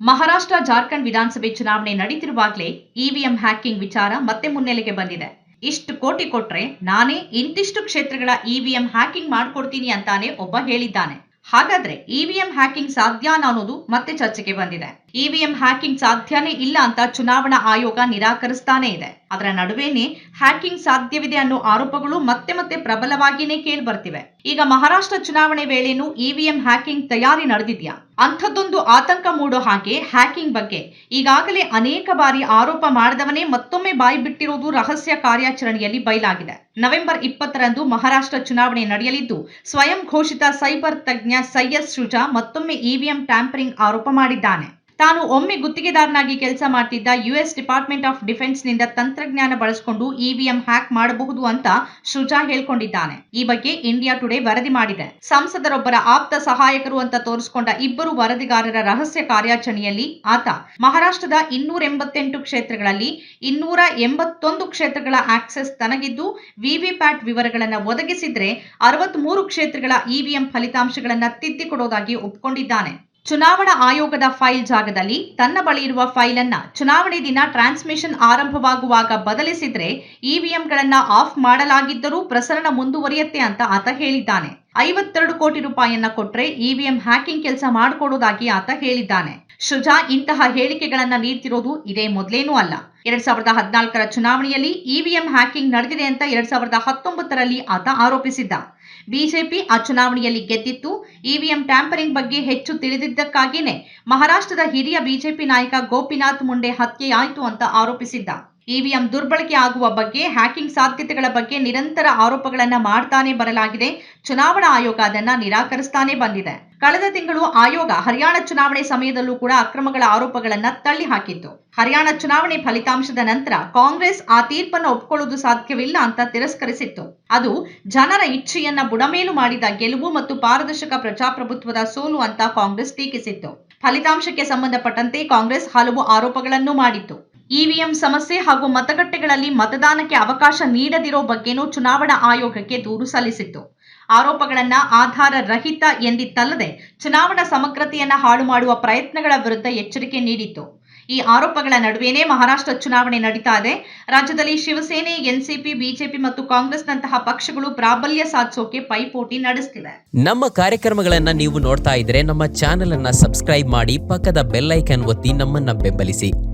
ಮಹಾರಾಷ್ಟ್ರ, ಜಾರ್ಖಂಡ್ ವಿಧಾನಸಭೆ ಚುನಾವಣೆ ನಡೀತಿರುವಾಗಲೇ EVM hacking ವಿಚಾರ ಮತ್ತೆ ಮುನ್ನೆಲೆಗೆ ಬಂದಿದೆ. ಇಷ್ಟು ಕೋಟಿ ಕೊಟ್ರೆ ನಾನೇ ಇಂತಿಷ್ಟು ಕ್ಷೇತ್ರಗಳ ಇವಿಎಂ ಹ್ಯಾಕಿಂಗ್ ಮಾಡ್ಕೊಡ್ತೀನಿ ಅಂತಾನೆ ಒಬ್ಬ ಹೇಳಿದ್ದಾನೆ. ಹಾಗಾದ್ರೆ ಇವಿಎಂ ಹ್ಯಾಕಿಂಗ್ ಸಾಧ್ಯನಾ ಅನ್ನೋದು ಮತ್ತೆ ಚರ್ಚೆಗೆ ಬಂದಿದೆ. ಇವಿಎಂ ಹ್ಯಾಕಿಂಗ್ ಸಾಧ್ಯನೇ ಇಲ್ಲ ಅಂತ ಚುನಾವಣಾ ಆಯೋಗ ನಿರಾಕರಿಸ್ತಾನೇ ಇದೆ. ಅದರ ನಡುವೆನೆ ಹ್ಯಾಕಿಂಗ್ ಸಾಧ್ಯವಿದೆ ಅನ್ನೋ ಆರೋಪಗಳು ಮತ್ತೆ ಮತ್ತೆ ಪ್ರಬಲವಾಗಿನೇ ಕೇಳಿ ಬರ್ತಿವೆ ಈಗ ಮಹಾರಾಷ್ಟ್ರ ಚುನಾವಣೆ ವೇಳೆನೂ ಇವಿಎಂ ಹ್ಯಾಕಿಂಗ್ ತಯಾರಿ ನಡೆದಿದ್ಯಾ? ಅಂಥದ್ದೊಂದು ಆತಂಕ ಮೂಡೋ ಹಾಗೆ ಹ್ಯಾಕಿಂಗ್ ಬಗ್ಗೆ ಈಗಾಗಲೇ ಅನೇಕ ಬಾರಿ ಆರೋಪ ಮಾಡಿದವನೇ ಮತ್ತೊಮ್ಮೆ ಬಾಯಿ ಬಿಟ್ಟಿರುವುದು ರಹಸ್ಯ ಕಾರ್ಯಾಚರಣೆಯಲ್ಲಿ ಬಯಲಾಗಿದೆ ನವೆಂಬರ್ ಇಪ್ಪತ್ತರಂದು ಮಹಾರಾಷ್ಟ್ರ ಚುನಾವಣೆ ನಡೆಯಲಿದ್ದು, ಸ್ವಯಂ ಘೋಷಿತ ಸೈಬರ್ ತಜ್ಞ ಸೈಯದ್ ಶುಜಾ ಮತ್ತೊಮ್ಮೆ ಇವಿಎಂ ಟ್ಯಾಂಪರಿಂಗ್ ಆರೋಪ ಮಾಡಿದ್ದಾನೆ. ತಾನು ಒಮ್ಮೆ ಗುತ್ತಿಗೆದಾರನಾಗಿ ಕೆಲಸ ಮಾಡ್ತಿದ್ದ ಯುಎಸ್ ಡಿಪಾರ್ಟ್ಮೆಂಟ್ ಆಫ್ ಡಿಫೆನ್ಸ್ನಿಂದ ತಂತ್ರಜ್ಞಾನ ಬಳಸಿಕೊಂಡು ಇವಿಎಂ ಹ್ಯಾಕ್ ಮಾಡಬಹುದು ಅಂತ ಶುಜಾ ಹೇಳ್ಕೊಂಡಿದ್ದಾನೆ. ಈ ಬಗ್ಗೆ ಇಂಡಿಯಾ ಟುಡೇ ವರದಿ ಮಾಡಿದೆ. ಸಂಸದರೊಬ್ಬರ ಆಪ್ತ ಸಹಾಯಕರು ಅಂತ ತೋರಿಸಿಕೊಂಡ ಇಬ್ಬರು ವರದಿಗಾರರ ರಹಸ್ಯ ಕಾರ್ಯಾಚರಣೆಯಲ್ಲಿ ಆತ, ಮಹಾರಾಷ್ಟ್ರದ ಇನ್ನೂರ ಎಂಬತ್ತೆಂಟು ಕ್ಷೇತ್ರಗಳಲ್ಲಿ ಇನ್ನೂರ ಎಂಬತ್ತೊಂದು ಕ್ಷೇತ್ರಗಳ ಆಕ್ಸೆಸ್ ತನಗಿದ್ದು, ವಿವಿಪ್ಯಾಟ್ ವಿವರಗಳನ್ನು ಒದಗಿಸಿದ್ರೆ ಅರವತ್ಮೂರು ಕ್ಷೇತ್ರಗಳ ಇವಿಎಂ ಫಲಿತಾಂಶಗಳನ್ನು ತಿದ್ದಿಕೊಡೋದಾಗಿ ಒಪ್ಪಿಕೊಂಡಿದ್ದಾನೆ ಚುನಾವಣಾ ಆಯೋಗದ ಫೈಲ್ ಜಾಗದಲ್ಲಿ ತನ್ನ ಬಳಿ ಇರುವ ಫೈಲ್ ಅನ್ನ ಚುನಾವಣೆ ದಿನ ಟ್ರಾನ್ಸ್ಮಿಷನ್ ಆರಂಭವಾಗುವಾಗ ಬದಲಿಸಿದ್ರೆ ಇವಿಎಂಗಳನ್ನ ಆಫ್ ಮಾಡಲಾಗಿದ್ದರೂ ಪ್ರಸರಣ ಮುಂದುವರಿಯುತ್ತೆ ಅಂತ ಆತ ಹೇಳಿದ್ದಾನೆ. ಐವತ್ತೆರಡು ಕೋಟಿ ರೂಪಾಯಿಯನ್ನ ಕೊಟ್ರೆ ಇವಿಎಂ ಹ್ಯಾಕಿಂಗ್ ಕೆಲಸ ಮಾಡಿಕೊಡೋದಾಗಿ ಆತ ಹೇಳಿದ್ದಾನೆ. ಶುಜಾ ಇಂತಹ ಹೇಳಿಕೆಗಳನ್ನ ನೀಡ್ತಿರೋದು ಇದೇ ಮೊದಲೇನೂ ಅಲ್ಲ. ಎರಡ್ ಸಾವಿರದ ಹದಿನಾಲ್ಕರ ಚುನಾವಣೆಯಲ್ಲಿ ಇವಿಎಂ ಹ್ಯಾಕಿಂಗ್ ನಡೆದಿದೆ ಅಂತ ಎರಡ್ ಸಾವಿರದ ಹತ್ತೊಂಬತ್ತರಲ್ಲಿ ಆತ ಆರೋಪಿಸಿದ್ದ. ಬಿಜೆಪಿ ಆ ಚುನಾವಣೆಯಲ್ಲಿ ಗೆದ್ದಿತ್ತು. ಇವಿಎಂ ಟ್ಯಾಂಪರಿಂಗ್ ಬಗ್ಗೆ ಹೆಚ್ಚು ತಿಳಿದಿದ್ದಕ್ಕಾಗಿಯೇ ಮಹಾರಾಷ್ಟ್ರದ ಹಿರಿಯ ಬಿಜೆಪಿ ನಾಯಕ ಗೋಪಿನಾಥ್ ಮುಂಡೆ ಹತ್ಯೆಯಾಯಿತು ಅಂತ ಆರೋಪಿಸಿದ್ದ. ಇವಿಎಂ ದುರ್ಬಳಕೆ ಆಗುವ ಬಗ್ಗೆ, ಹ್ಯಾಕಿಂಗ್ ಸಾಧ್ಯತೆಗಳ ಬಗ್ಗೆ ನಿರಂತರ ಆರೋಪಗಳನ್ನು ಮಾಡ್ತಾನೆ ಬರಲಾಗಿದೆ. ಚುನಾವಣಾ ಆಯೋಗ ಅದನ್ನ ನಿರಾಕರಿಸ್ತಾನೆ ಬಂದಿದೆ. ಕಳೆದ ತಿಂಗಳು ಆಯೋಗ ಹರಿಯಾಣ ಚುನಾವಣೆ ಸಮಯದಲ್ಲೂ ಕೂಡ ಅಕ್ರಮಗಳ ಆರೋಪಗಳನ್ನ ತಳ್ಳಿ ಹಾಕಿತ್ತು. ಹರಿಯಾಣ ಚುನಾವಣೆ ಫಲಿತಾಂಶದ ನಂತರ ಕಾಂಗ್ರೆಸ್ ಆ ತೀರ್ಪನ್ನು ಒಪ್ಪಿಕೊಳ್ಳುವುದು ಸಾಧ್ಯವಿಲ್ಲ ಅಂತ ತಿರಸ್ಕರಿಸಿತ್ತು. ಅದು ಜನರ ಇಚ್ಛೆಯನ್ನ ಬುಡಮೇಲು ಮಾಡಿದ ಗೆಲುವು ಮತ್ತು ಪಾರದರ್ಶಕ ಪ್ರಜಾಪ್ರಭುತ್ವದ ಸೋಲು ಅಂತ ಕಾಂಗ್ರೆಸ್ ಟೀಕಿಸಿತ್ತು. ಫಲಿತಾಂಶಕ್ಕೆ ಸಂಬಂಧಪಟ್ಟಂತೆ ಕಾಂಗ್ರೆಸ್ ಹಲವು ಆರೋಪಗಳನ್ನು ಮಾಡಿತ್ತು. ಇವಿಎಂ ಸಮಸ್ಯೆ ಹಾಗೂ ಮತಗಟ್ಟೆಗಳಲ್ಲಿ ಮತದಾನಕ್ಕೆ ಅವಕಾಶ ನೀಡದಿರೋ ಬಗ್ಗೆನೂ ಚುನಾವಣಾ ಆಯೋಗಕ್ಕೆ ದೂರು ಸಲ್ಲಿಸಿತ್ತು. ಆರೋಪಗಳನ್ನ ಆಧಾರ ರಹಿತ ಎಂದಿತ್ತಲ್ಲದೆ ಚುನಾವಣಾ ಸಮಗ್ರತೆಯನ್ನ ಹಾಳು ಮಾಡುವ ಪ್ರಯತ್ನಗಳ ವಿರುದ್ಧ ಎಚ್ಚರಿಕೆ ನೀಡಿತ್ತು. ಈ ಆರೋಪಗಳ ನಡುವೆಯೇ ಮಹಾರಾಷ್ಟ್ರ ಚುನಾವಣೆ ನಡೀತಾ ಇದೆ. ರಾಜ್ಯದಲ್ಲಿ ಶಿವಸೇನೆ, ಎನ್ಸಿಪಿ, ಬಿಜೆಪಿ ಮತ್ತು ಕಾಂಗ್ರೆಸ್ನಂತಹ ಪಕ್ಷಗಳು ಪ್ರಾಬಲ್ಯ ಸಾಧಿಸೋಕೆ ಪೈಪೋಟಿ ನಡೆಸ್ತಿವೆ. ನಮ್ಮ ಕಾರ್ಯಕ್ರಮಗಳನ್ನ ನೀವು ನೋಡ್ತಾ ಇದ್ರೆ ನಮ್ಮ ಚಾನೆಲ್ ಅನ್ನ ಸಬ್ಸ್ಕ್ರೈಬ್ ಮಾಡಿ ಪಕ್ಕದ ಬೆಲ್ ಒತ್ತಿ ನಮ್ಮನ್ನ ಬೆಂಬಲಿಸಿ.